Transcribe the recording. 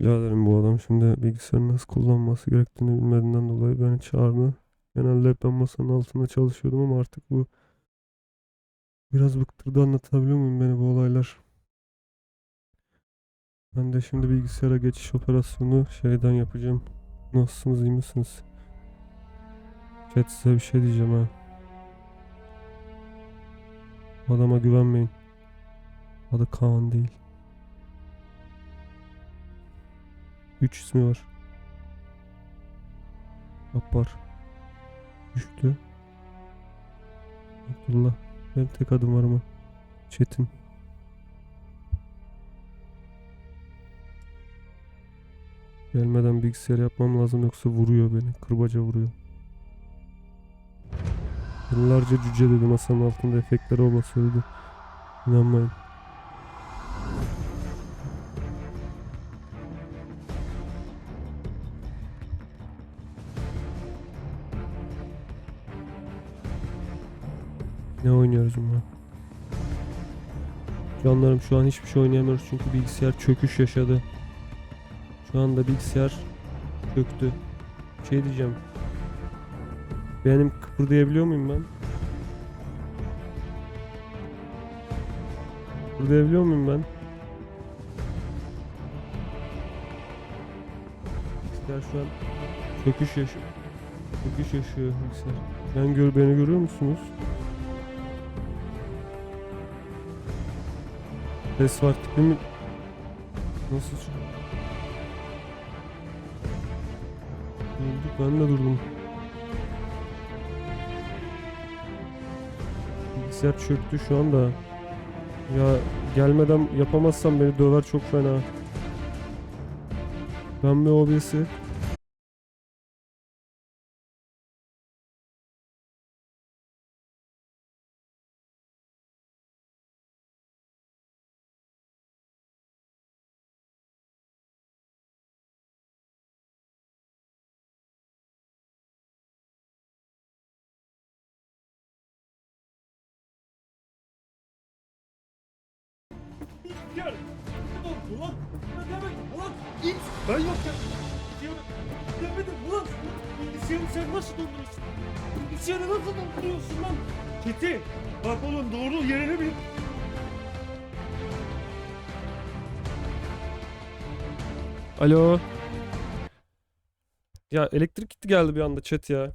Biraderim bu adam şimdi bilgisayarı nasıl kullanması gerektiğini bilmediğinden dolayı beni çağırdı. Genelde hep ben masanın altında çalışıyordum ama artık bu biraz bıktırdı anlatabiliyor muyum beni bu olaylar? Ben de şimdi bilgisayara geçiş operasyonu şeyden yapacağım. Nasılsınız iyi misiniz? Chat size bir şey diyeceğim ha. Adama güvenmeyin. Adı Kaan değil. 3 ismi var. Gappar. Düştü. Abdullah. Benim tek adım var ama. Çetin. Gelmeden bilgisayar yapmam lazım yoksa vuruyor beni. Kırbaca vuruyor. Yıllarca cüce dedi masanın altında efektleri o basıyordu. İnanmayın. Ne oynuyoruz bunu? Canlarım şu an hiçbir şey oynayamıyoruz çünkü bilgisayar çöküş yaşadı. Şu anda bilgisayar çöktü. Şey diyeceğim. Benim kıpırdayabiliyor muyum ben? Kıpırdayabiliyor muyum ben? Bilgisayar şu an çöküş yaşıyor. Çöküş yaşıyor bilgisayar. Ben gör beni görüyor musunuz? Ses var tipimi Nasıl çık- Öldük ben de durdum. Bilgisayar çöktü şu anda. Ya gelmeden yapamazsam beni döver çok fena. Ben bir OBS'i Gel. Ulan ne demek? Ulan it. Ben yokken. Bilgisayarı demedim ulan. Bilgisayarı sen nasıl donduruyorsun? Bilgisayarı nasıl donduruyorsun lan? Keti. Bak oğlum doğru yerini bil. Alo. Ya elektrik gitti geldi bir anda chat ya.